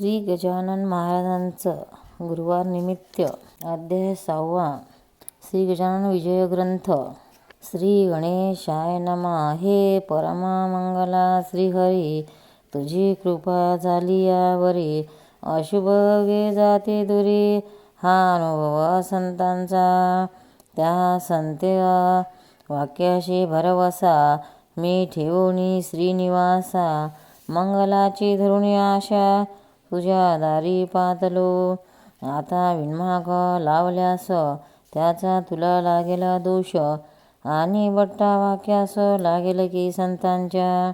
श्री गजानन महाराजांचं गुरुवार निमित्त अध्याय सहावा श्री गजानन विजय ग्रंथ श्री गणेशाय नमा. हे परमा मंगला श्रीहरी तुझी कृपा झाली यावरी. अशुभ गे जाते दुरी. हा अनुभव संतांचा. त्या संते वाक्याशी भरवसा. मी ठेवणी श्रीनिवासा. मंगलाची धरुणी आशा. तुझ्या दारी पातलो. आता विन्माग लावल्यास त्याचा तुला लागेला दोष. आणि बट्टा वाक्यास लागेल की संतांच्या.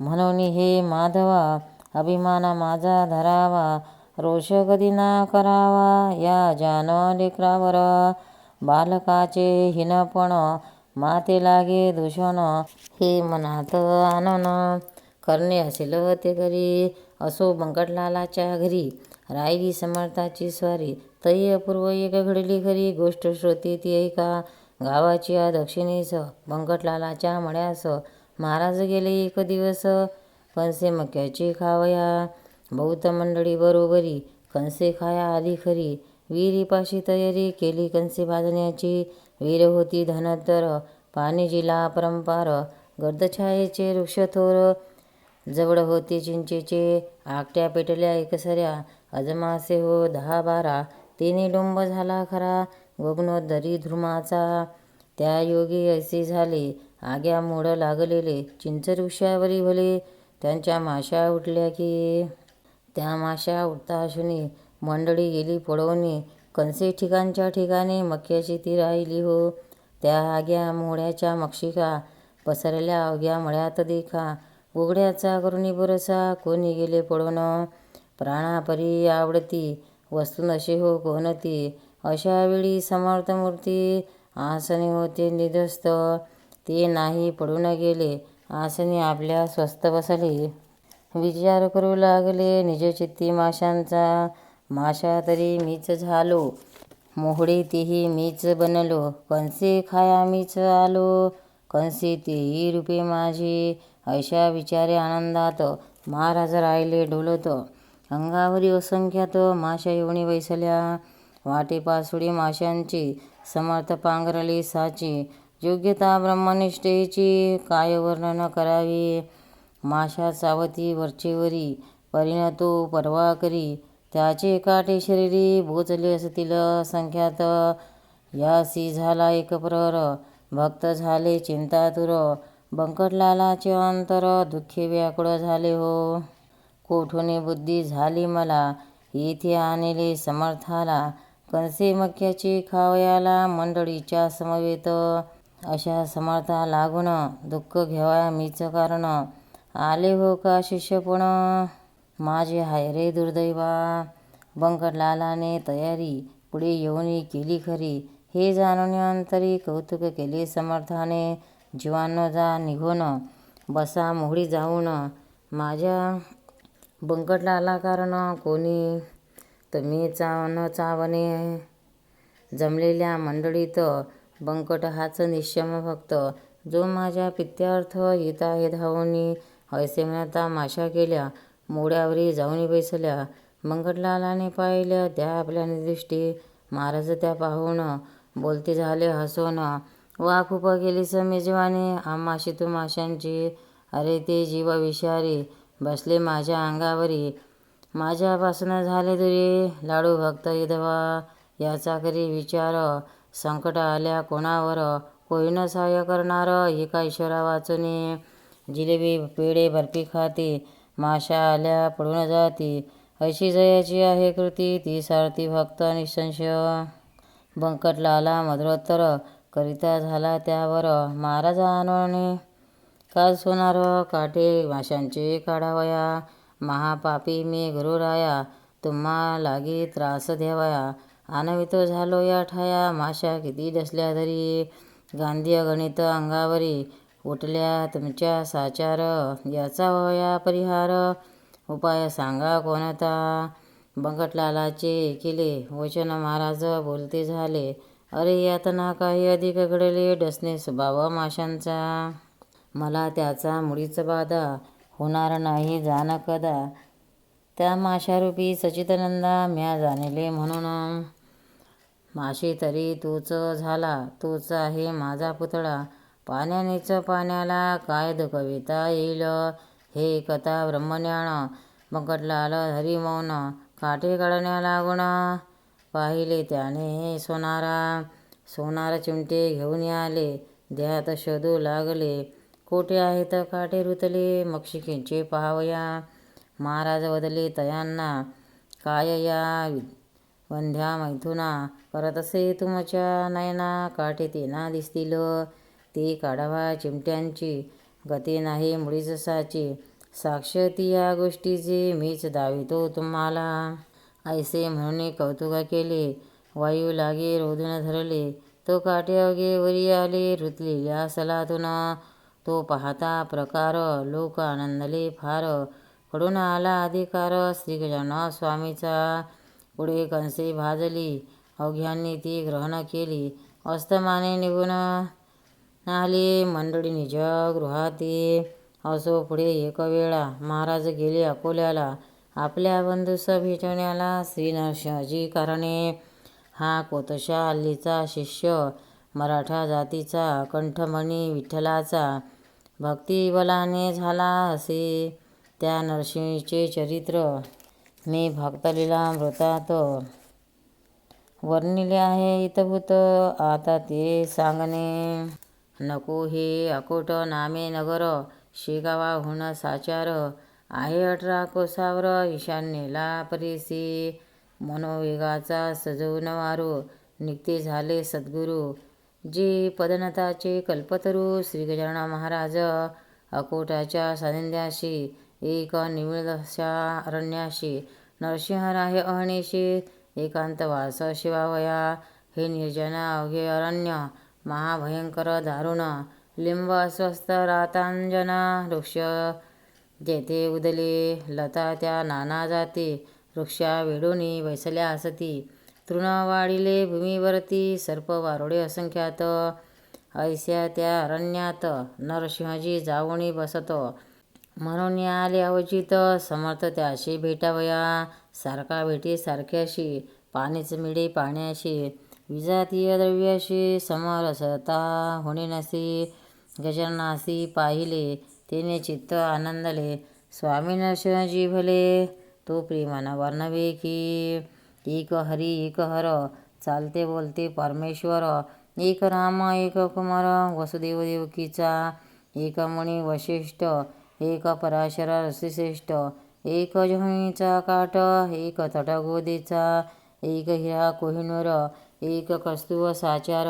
म्हणून हे माधवा अभिमान माझा धरावा. रोष कधी ना करावा या जान लेकरावर बालकाचे हिनपण माते लागे दूषण. हे मनात आनन करणे असेल ते घरी. असो बंकटलालाच्या घरी राहिली समर्थाची स्वारी तरी अपूर्व एक घडली खरी गोष्ट श्रोते ती ऐका. गावाची या दक्षिणेस बंकटलालाच्या मळ्यास महाराज गेले एक दिवस कंसे मक्याची खावया. बौद्ध मंडळी बरोबरी कंसे खाया आली खरी. विहिरीपाशी तयारी केली कंसे भाजण्याची. वीर होती धनतर पाणी जिला परंपार गर्दछायेचे वृक्षथोर जवळ होते चिंचेचे. आकट्या पेटल्या एकसऱ्या अजमासे हो दहा बारा. तिने डोंब झाला खरा. गगनोदरी ध्रुमाचा त्या योगी असे झाले. आग्या मोड लागलेले. चिंचवृक्षावरी भले. त्यांच्या माशा उठल्या की. त्या माशा उठता शुनी मंडळी गेली पळवणी कंसे ठिकाणच्या ठिकाणी. मक्याची ती राहिली हो. त्या आग्या मोड्याच्या मक्षिका. पसरल्या अवघ्या मळ्यात देखा. उघड्याचा करुणी बरसा कोणी गेले पळून प्राणापरी आवडती वस्तू नशी हो कोणती अशा वेळी समर्थ मूर्ती आसनी होते निधस्त ते नाही पडून गेले आसनी आपल्या स्वस्थ बसले. विचार करू लागले निजचित्ती माशांचा. माशा तरी मीच झालो मोहडे तेही मीच बनलो. कंसे खाया मीच आलो कंसे तेही रूपे माझी. अशा विचारे आनंदात महाराज राहिले डोलत. अंगावरी असंख्यात माशा येऊणी बैसल्या. वाटेपासुडी माशांची समर्थ पांघरली साची. योग्यता ब्रह्मनिष्ठेची काय वर्णन करावी? माशा सावती वरचेवरी परिणतो परवा करी. त्याचे काटे शरीरी बोचले असतील संख्यात. यासी झाला एक प्रहर भक्त झाले चिंतातुर. बंकटलालाचे अंतर दुःखी व्याकुळ झाले हो. कोठून बुद्धी झाली मला येथे आणले समर्थाला कंसे मक्याची खावयाला मंडळीच्या समवेत. अशा समर्था लागून दुःख घेवाया मीच कारण. आले हो का शिष्यपण? माझे हाय रे दुर्दैवा. बंकटलालाने तयारी पुढे येऊन केली खरी. हे जाणून अंतरी कौतुक केले समर्थाने. जीवांनो जा निघून बसा मोहळी जाऊन. माझ्या बंकटला आला कारण कोणी तुम्ही चाव चावणे. जमलेल्या मंडळीत बंकट हाच निश्चम भक्त. जो माझ्या पित्यार्थ येत आहे धावणी ऐसे म्हणता माशा केल्या मोड्यावरी जाऊन बैसल्या. बंकटलालाने पाहिल्या त्या आपल्या निर्दिष्टी. महाराज त्या पाहून बोलते झाले हसून. वा खूप केली समेजवाने आम्हाशी तू माशांची. अरे ते जीव विषारी. बसले माझ्या अंगावरी. माझ्यापासून झाले दुरी. लाडू भक्त विधवा. याचा करी विचार? संकट आल्या कोणावर? कोणी न सहाय्य करणार? एका ईश्वरा वाचून? जिलेबी पेढे बर्फी खाते. माशा आल्या पडून जाती. अशी जयाची आहे कृती. ती सारथी भक्त निसंशय. बंकटलाला मधुरोत्तर. करिता झाला त्यावर. महाराज आणणे काल सोनार काठे माशांचे काढावया. महापापी मी गुरुराया तुम्हा लागी त्रास द्यावया आनवितो झालो या ठाया माशा किती डसल्या तरी. गांधी गणित अंगावरी उठल्या तुमच्या साचार याचा होया परिहार. उपाय सांगा कोणता? बंकटलालाचे केले वचन महाराज बोलते झाले. अरे यातना काही अधिक घडले. डसने स्वभाव माशांचा. मला त्याचा मुळीच बाधा होणार नाही जाण कदा. त्या माशारूपी सच्चिदानंदा म्या जाणले म्हणून. माशी तरी तूच झाला तूच आहे माझा पुतळा. पाण्यानेच पाण्याला काय दुखविता येईल? हे कथा ब्रह्मज्ञान बंकटलाल हरिमौन काटे काढण्या लागून. पाहिले त्याने. सोनारा सोनारा चिमटे घेऊन आले. देहात शोधू लागले. कोठे आहेत काटे रुतले? मक्षिकेचे पाहावया. महाराज वदले तयांना काय या वंध्या मैथुना? करत असे तुमच्या नयना? काटे तेना दिसतील. ते काढावा चिमट्यांची. गती नाही मुळीच साची. साक्ष ती या गोष्टीची. मीच दावितो तुम्हाला. ऐसे म्हणून कौतुका केले वायू लागे रोधून धरले तो काटे अगे वरी आले रुतलेल्या सलातून तो पाहता प्रकार लोक आनंदले फारकडून आला अधिकार श्रीगजान स्वामीचा पुढे कंसे भाजली अवघ्यांनी ती ग्रहण केली अस्तमाने निघून आली मंडळी निज गृहाती असो पुढे एक वेळा महाराज गेले अकोल्याला आपल्या बंधूस भेटण्याला श्री नरसिंहजी कारणे. हा कोतशा हल्लीचा शिष्य मराठा जातीचा कंठमणी विठ्ठलाचा. भक्तिबलाने झाला असे त्या नरसिंहचे चरित्र. मी भक्तलीला मृतात वर्णिले आहे इतभूत. आता ते सांगणे. नको हे अकोट नामे नगर. शेगावाहून साचार. आहे अठरा कोसावर ईशान्येला परिसी. मनोवेगाचा सजवून वारू. निघते झाले सद्गुरू. जे पदनताचे कल्पतरू श्रीगजानन महाराज अकोटाच्या सानिध्याशी एक निवळशा अरण्याशी नरसिंहराय अहणेशी एकांतवास शिवावया. हे निर्जन अवघे अरण्य महाभयंकर दारुण लिंब अस्वस्थ रातांजना वृक्ष जेथे उदले लता त्या नाना जाती वृक्षा वेडोनी वैसल्या असती तृण वाढिले भूमीवरती सर्प वारोडे असंख्यात. ऐस्या त्या अरण्यात नरसिंहजी जाऊनी बसत. म्हणून आले अवचित समर्थ त्याशी भेटावया. सारखा भेटी सारख्याशी पाणीच मिळे पाण्याशी. विजातीय द्रव्याशी समरसता होणे नसे. गजाननासी पाहिले तिने चित्त आनंदले. स्वामी नरसिंहजी भले तो प्रेमाना वर्णवे की एक हरी एक हर चालते बोलते परमेश्वर एक राम एक कुमार वसुदेव देवकीचा एक मुनी वशिष्ठ एक पराशर ऋषिश्रेष्ठ एक जमिनीचा काठ एक तटगोदेचा एक हिरा कोहिनूर एक कस्तुव साचार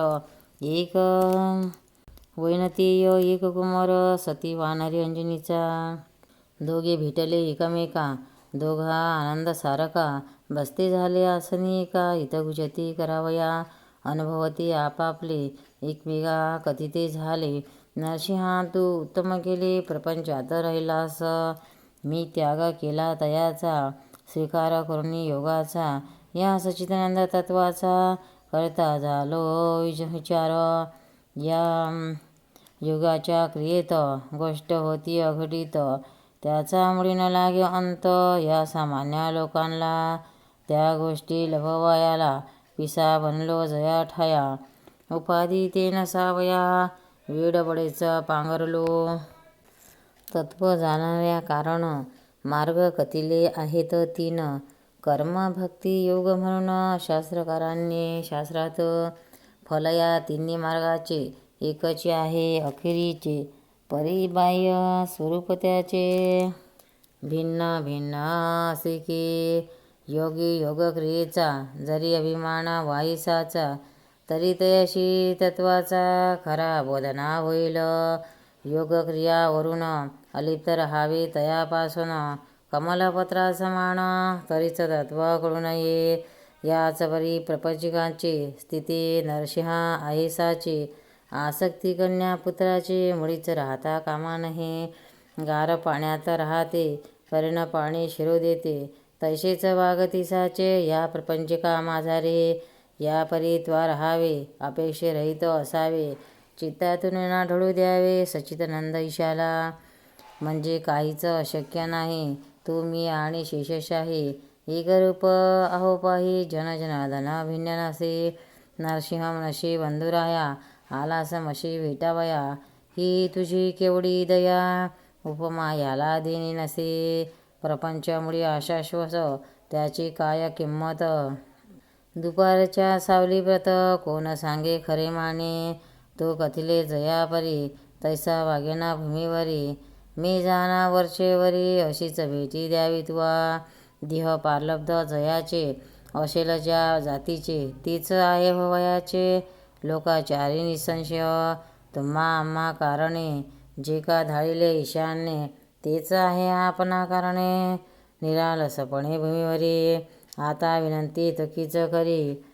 एक वैनतेय एक कुमार सती वानरी अंजनीचा. दोघे भेटले एकमेका. दोघा आनंद सारका बसते झाले आसनी एका. हितगुजती करावया. अनुभवती आपापले. एकमेका कथिते झाले. नरसिंहा तू उत्तम केले. प्रपंचात राहिलास. मी त्याग केला तयाचा स्वीकार करून योगाचा. या सचिदानंद तत्वाचा. करता झालो विचार. या युगाच्या क्रियेत गोष्ट होती अघटित. त्याचा मुळी न लागे अंत. या सामान्य लोकांना त्या गोष्टी लभवायाला पिसा बनलो जया ठाया. उपाधी ते नसावया वेडबडेच पांघरलो. तत्व जाणाऱ्या कारण मार्ग कथिले आहेत तीन. कर्म भक्ती योग म्हणून शास्त्रकारांनी शास्त्रात फल या तिन्ही मार्गाचे एकच आहे अखेरीचे. परिबाह्य स्वरूप त्याचे भिन्न भिन्न असे की. योगी योगक्रियेचा जरी अभिमान वाईसाचा तरी तयाशी तत्वाचा खरा बोधना होईल. योगक्रियावरून अलिप्त राहावे तयापासून कमलपत्रा समान तरीच तत्व कळू नये याच परी प्रपंचिकांची स्थिती नरसिंहा आहिसाची आसक्ती कन्या पुत्राची मुळीच राहता कामा नये. गार पाण्यात राहते परीन पाणी शिरो देते. तैसेच वागतीसाचे या प्रपंचिका माझारे या परी त्वा राहावे अपेक्षेरहित असावे. चित्तातून ना ढळू द्यावे सचितानंद ईशाला. म्हणजे काहीच अशक्य नाही. तू मी आणि शेषशाही. एकरूप जनजनादना भिन्न नसे. नरसिंह नशी बंधुराया. आलास मशी भेटावया. ही तुझी केवढी दया. उपमा याला देणी नसे. प्रपंचामुळे आशाश्वस त्याची काय किंमत? दुपारच्या सावलीव्रत कोण सांगे खरे माने? तो कथिले जयापरी तैसा वागेना भूमीवरी. मी जाना वरचेवरी. अशीच भेटी द्यावी तुवा. देह पारलब्ध जयाचे. असेल ज्या जातीचे. तीच आहे हो वयाचे लोकाचारी निसंशय तुम्हा आम्हा कारणे. जे का धाडिले ईशान्ये तेच आहे आपणा कारणे. निरालसपणे भूमीवरी. आता विनंती तुकीच करी.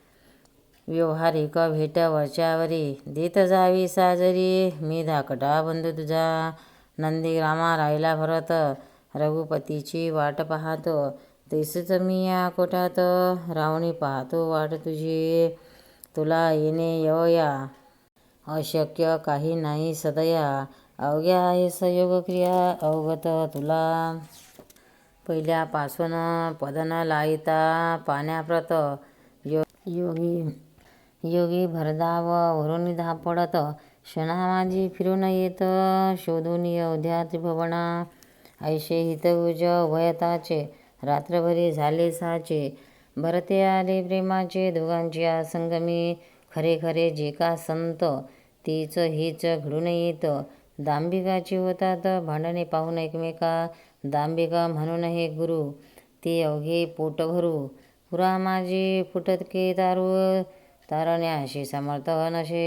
व्यवहारिक भेट वरच्यावरी. देत जावी साजरी. मी धाकटा बंधू तुझा. नंदीग्रामा राहिला भरत. रघुपतीची वाट पाहतो. तैसच मी या कोटात रावणी पाहतो वाट तुझी. तुला येणे येवया अशक्य काही नाही सदया. अवघ्या आहे संयोग क्रिया अवगत तुला. पहिल्यापासून पदन लाईता पाण्याप्रत. यो योगी योगी भरधाव वरून धापडत. क्षणा माझी फिरून येत शोधून अवध्या त्रिभुवना. ऐशे हितगुज उभयताचे. रात्रभरी झाले साचे. भरते आले प्रेमाचे दोघांची संगमी. खरे खरे जे का संत तीच हीच घडून येत. दांबिकाची होतात भांडणे पाहून एकमेका. दांबिका म्हणून हे गुरु ते अवघे पोट भरू. पुरा माझी फुटतके तारू तारण्याशी समर्थ असे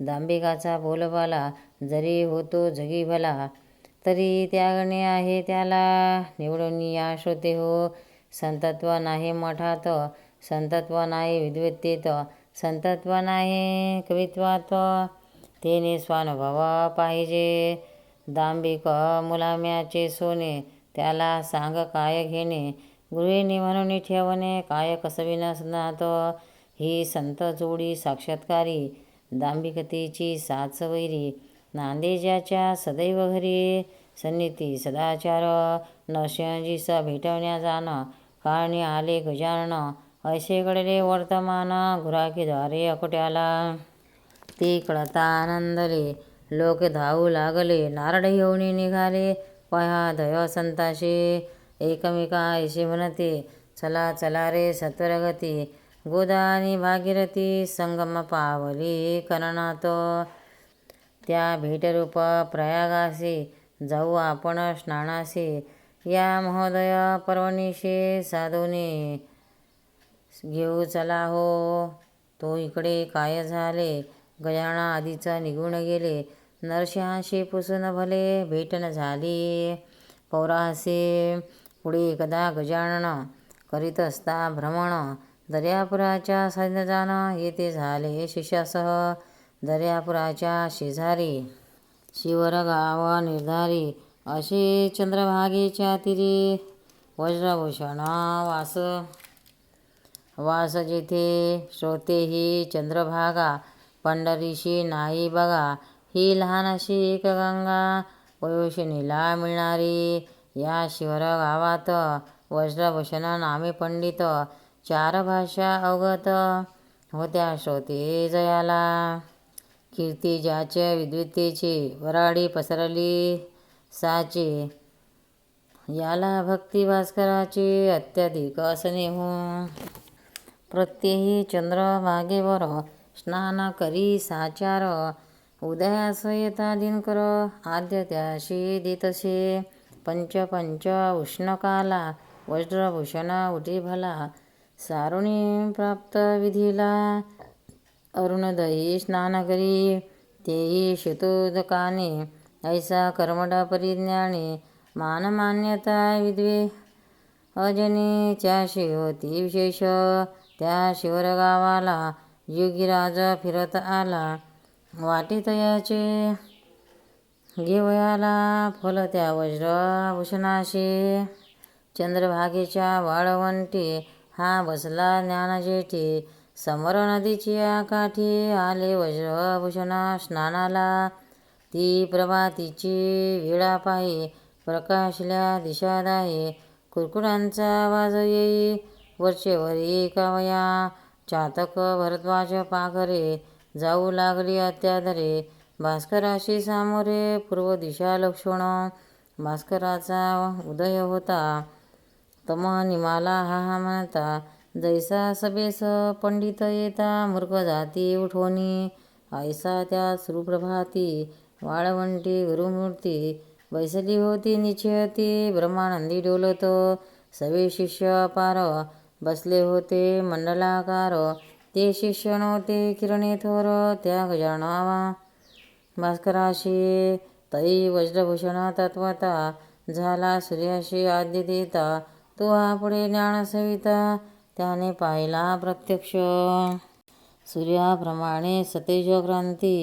दांबिकाचा बोलबाला जरी होतो जगी भला. तरी त्यागणे आहे त्याला. निवडून या श्रोते हो. संतत्व नाही मठात संतत्व नाही विद्वत्तेत संतत्व नाही कवित्वात. तेने स्वानुभव पाहिजे. दांबिक मुलाम्याचे सोने त्याला सांग काय घेणे? गृहिणी म्हणून ठेवणे काय कसविनसनात? ही संत जोडी साक्षात्कारी दांबिकतेची साच वैरी नांदेजाच्या सदैव घरी सन्निती सदाचार नरसिंहजीचा भेटवण्या जाणं कारणी आले गजानन ऐसे घडले वर्तमान गुराखीद्वारे अकोट्याला ते कळता आनंदले लोक धावू लागले नारड घेऊन निघाले पहा दय संताशी एकमेका ऐशी म्हणते चला चला रे सत्वरगती गोदा आणि भागीरथी संगम पावली करणात त्या भेटरूप प्रयागासी जाऊ आपण स्नानासी या महोदय पर्वणीशे साधूने. घेऊ चला हो. तो इकडे काय झाले? गजाणा आधीचा निघून गेले. नरसिंहाशी पुसून भले भेटन झाली. पौरासे पुढे एकदा गजानन करीत असता भ्रमण. दर्यापुराच्या सैन्यजानं येथे झाले. शिष्यासह दर्यापुराच्या शेजारी शिवर गाव निर्धारी असे चंद्रभागेच्या तिरी वज्रभूषण वास. वास जेथे श्रोते ही चंद्रभागा पंढरीशी नाही बघा. ही लहान अशी एक गंगा वयोशिनीला मिळणारी या शिवर गावात वज्रभूषण नामे पंडित चार भाषा अवगत होत्या श्रोते जयाला. कीर्ती ज्याच्या विद्वत्तेची वराडी पसरली. साचे. याला भक्ती भास्कराची अत्याधिक स्नेह हो. प्रत्येही चंद्रभागेवर स्नान करी साचार. उदयास येता दिनकर आद्य त्याशी देतसे पंच पंच उष्णकाला वज्रभूषण उठी भला. सारुणी प्राप्त विधीला अरुणदयी स्नान करी. तेही शतोदकाने ऐसा कर्मडा परिज्ञाने मानमान्यता विद्वे। अजनीच्या शिवती विशेष त्या शिवरगावाला योगीराज फिरत आला. वाटेतयाचे घेवयाला फल त्या वज्रभूषणाशी चंद्रभागेच्या वाळवंटी हा बसला ज्ञानजेठी. समर नदीच्या काठी आले वज्रभूषण स्नानाला. ती प्रभातीची वेळा प्रकाशल्या दिशादाये. कुरकुरांचा आवाज येई वरचेवरी कावया चातक भरद्वाज पाखरे जाऊ लागली अत्यादरे भास्कराशी सामोरे पूर्व दिशा लक्ष्मण भास्कराचा उदय होता. तम निमाला हा हा म्हणता जैसा सबेस पंडित येता मूर्ख जाती उठवणी ऐसा त्या सुप्रभाती वाळवंटी गुरुमूर्ती बैसली होती निश्चयती ब्रह्मानंदी डोलत सवे शिष्य अपार बसले होते मंडलाकार ते शिष्य नव्हते किरणे थोर त्या गजानावा भास्कराशी तई वज्रभूषण तत्वता झाला सूर्याशी आद्य देता तो हा पुढे ज्ञानसविता त्याने पाहिला प्रत्यक्ष. सूर्याप्रमाणे सतेज क्रांती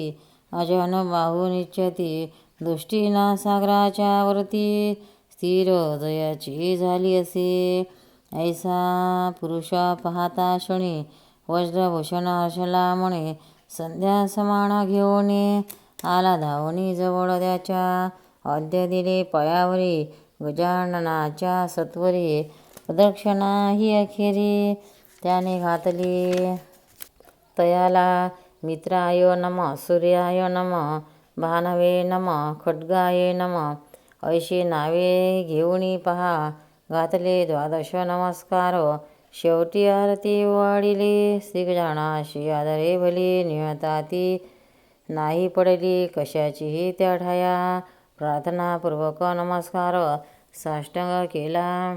अजन बाहुनिच्छती दृष्टीना सागराच्या वरती स्थिर हृदयाची झाली असे. ऐसा पुरुषा पाहता क्षणी वज्रभूषण हर्षला म्हणे संध्या समान घेऊन आला धावणी जवळ त्याच्या अद्य दिले पयावरी गजाननाच्या सत्वरी. प्रदक्षिणा ही अखेरी त्याने घातली. तयाला मित्राय नम सूर्याय नम भानवे नम खड्गाय नम ऐशी नावे घेऊनी पहा घातले द्वादश नमस्कार शेवटी आरती वाढिली श्रीगजाणाशी आदरे भली नियताती नाही पडली कशाचीही त्या ठाया प्रार्थनापूर्वक नमस्कार साष्टांग केला.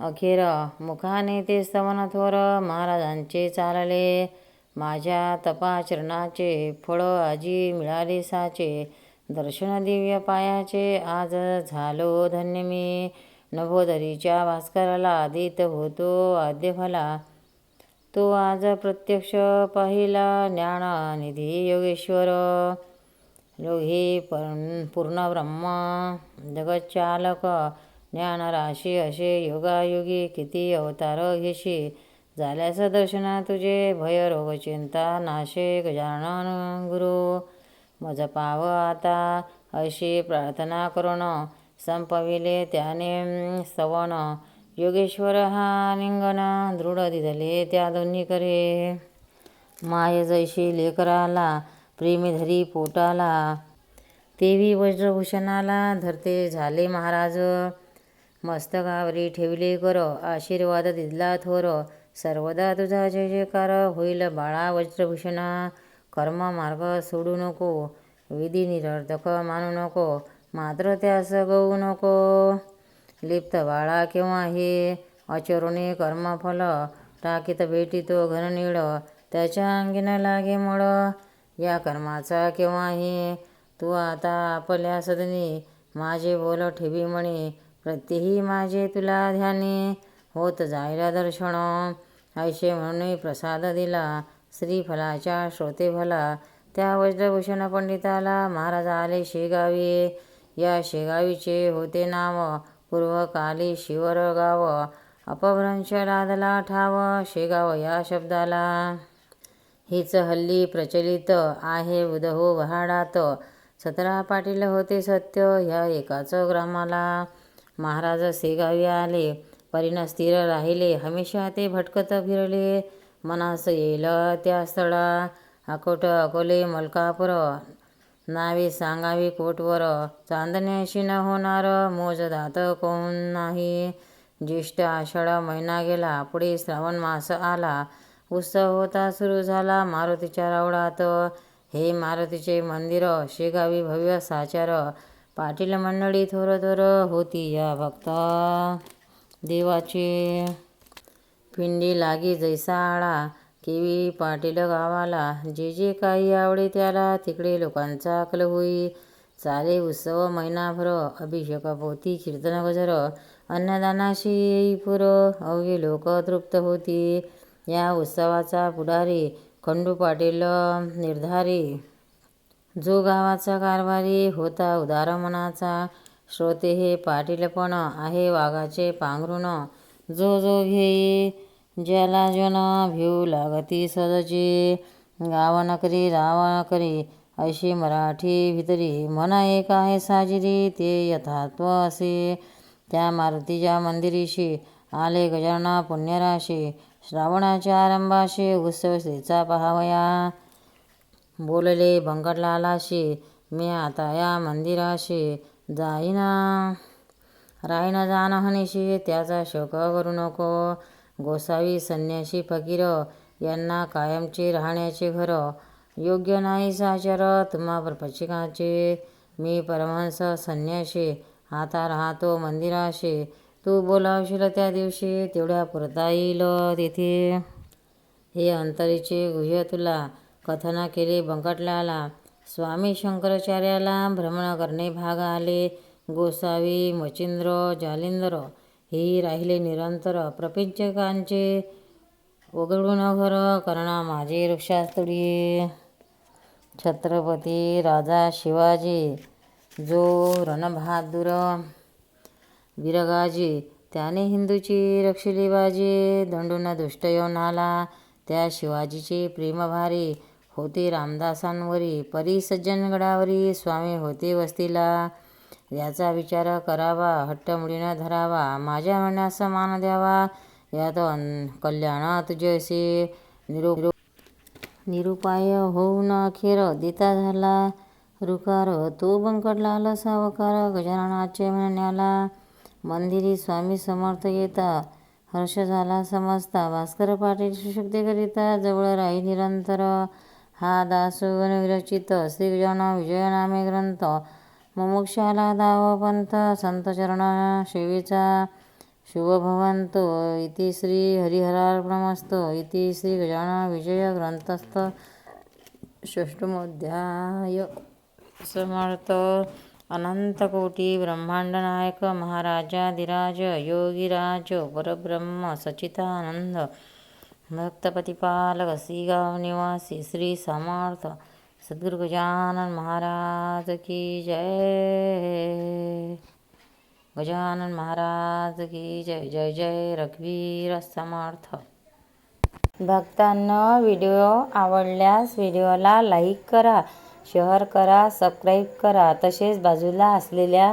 अखेर मुखाने ते स्तवन थोर महाराजांचे चालले. माझ्या तपाचरणाचे फळ आजी मिळाले साचे. दर्शन दिव्य पायाचे आज झालो धन्य मी. नभोदरीच्या भास्कराला आदित होतो आद्यफला. तो आज प्रत्यक्ष पाहिला ज्ञाननिधी योगेश्वर. लोहे पूर्ण ब्रह्म जगच्चालक ज्ञानराशी असे योगायोगी किती अवतार घेशी. झाल्यास दर्शना तुझे भय रोग चिंता नाशे गजानन गुरु. मज पाव आता अशी प्रार्थना करून संपविले त्याने सवण. योगेश्वर हा निंगण दृढ दिधले त्या दोन्ही करे माय जैशी लेकराला प्रेमी धरी पोटाला. तेवी वज्रभूषणाला धरते झाले महाराज. मस्तकावरी ठेवले कर आशीर्वाद दिला थोर. सर्वदा तुझा जय जयकार. होईल बाळा वज्रभूषणा. कर्म मार्ग सोडू नको. विधी निरर्थक मानू नको. मात्र त्यास गवू नको. लिप्त बाळा केव्हा हे? अचरुणी कर्मफल. टाकीत भेटितो घननीळ. त्याच्या अंगीन लागे मळ. या कर्माचा केव्हाही तू आता आपल्या सदनी. माझे बोल ठेवी म्हणे. प्रत्येही माझे तुला ध्याने. होत जायला दर्शन. ऐशे म्हणून प्रसाद दिला श्रीफलाच्या श्रोते भला त्या वज्रभूषण पंडिताला महाराज आले शेगावी. या शेगावीचे होते नाव पूर्वकाली शिवर गाव अपभ्रंश लादला ठाव शेगाव या शब्दाला. हीच हल्ली प्रचलित आहे उदहो वहाडात. सतरा पाटील होते सत्य ह्या एकाच ग्रामाला. महाराज शेगावी आले. परिण स्थिर राहिले. हमेशा ते भटकत फिरले. मनास येईल त्या स्थळा. अकोट अकोले मलकापूर. नावे सांगावी कोटवर. चांदण्याशी न होणार मोजदात कोण नाही. ज्येष्ठ आषाढ महिना गेला. पुढे श्रावण मास आला. उत्सव होता सुरू झाला मारुतीच्या रावडात हे मारुतीचे मंदिर शेगावी भव्य साचार. पाटील मंडळी थोर थोर होती या भक्ता. देवाचे पिंडी लागी जैसा आळा केवी पाटील गावाला. जे जे काही आवडे त्याला तिकडे लोकांचा अकल होई. चाले उत्सव महिनाभर अभिषेक पोती कीर्तन गजर अन्नदानाशी येई पुर अवघे लोक तृप्त होती. या उत्सवाचा पुढारी खंडू पाटील निर्धारी. जो गावाचा कारभारी होता उदार मनाचा श्रोते हे पाटीलपण आहे वाघाचे पांघरुण. जो जो घेई ज्याला जन भिऊ लागती सदची गावन करी रावण करी अशी मराठी भितरी. म्हणा एक आहे साजिरी ते यथात्व असे. त्या मारुतीच्या मंदिरीशी आले गजाना पुण्यराशी. श्रावणाच्या आरंभाशी उत्सव श्रीचा पहावया. बोलले बंकटलालाशी मी आता या मंदिराशी जाईना. राहीन जानहनीशी त्याचा शोक करू नको. गोसावी संन्याशी फकीर यांना कायमचे राहण्याचे घर. योग्य नाही साचर तुम्हा प्रपचिकाचे. मी परमहंस संन्याशी आता राहतो मंदिराशी. तू बोलावशील त्या दिवशी तेवढ्या पुरता येईल तिथे. हे अंतरीचे गुह्य तुला कथना केले बंकटल्याला स्वामी शंकराचार्याला भ्रमण करणे भाग आले. गोसावी मचिंद्र जालिंदर ही राहिले निरंतर प्रपंचकांचे उघडून घर. करणा माझे वृक्षास्तुडी. छत्रपती राजा शिवाजी जो रणबहादूर विरगाजी त्याने हिंदूची रक्षिली बाजी दंडून दुष्ट येऊन आला त्या शिवाजीचे प्रेमभारी होते रामदासांवरी. परी सज्जनगडावरी स्वामी होते वस्तीला. याचा विचार करावा हट्टमुडीनं धरावा माझ्या म्हणण्यास मान द्यावा. यात अन जैसे तुझ्याशी निरू निरुपाय होऊन अखेर देता झाला रुकार. तो बंकटलाल सावकार गजाननाचे म्हणण्याला मंदिरी स्वामी समर्थ येता. हर्ष झाला समजता. भास्कर पाटील सुशक्तीकरिता जवळ राही निरंतर. हा दासोगण विरचित श्रीजन विजयनामे ग्रंथ मुमुक्षाला दाव पंथ संत चरण सेवेचा इति श्री हरिहरार्पणमस्तु इति श्री गजानन विजय ग्रंथस्थ षष्टमोध्याय समर्थ अनंतकोटी ब्रह्मांड नायक महाराजाधिराज योगीराज परब्रह्म सचितानंद भक्तपतिपालक सीगाव निवासी श्री समर्थ सद्गुरु गजानन महाराज की जय। गजानन महाराज की जय जय जय रघुवीर समर्थ। भक्तांना व्हिडिओ आवडल्यास व्हिडिओला लाईक करा शेअर करा सबस्क्राईब करा. तसेच बाजूला असलेल्या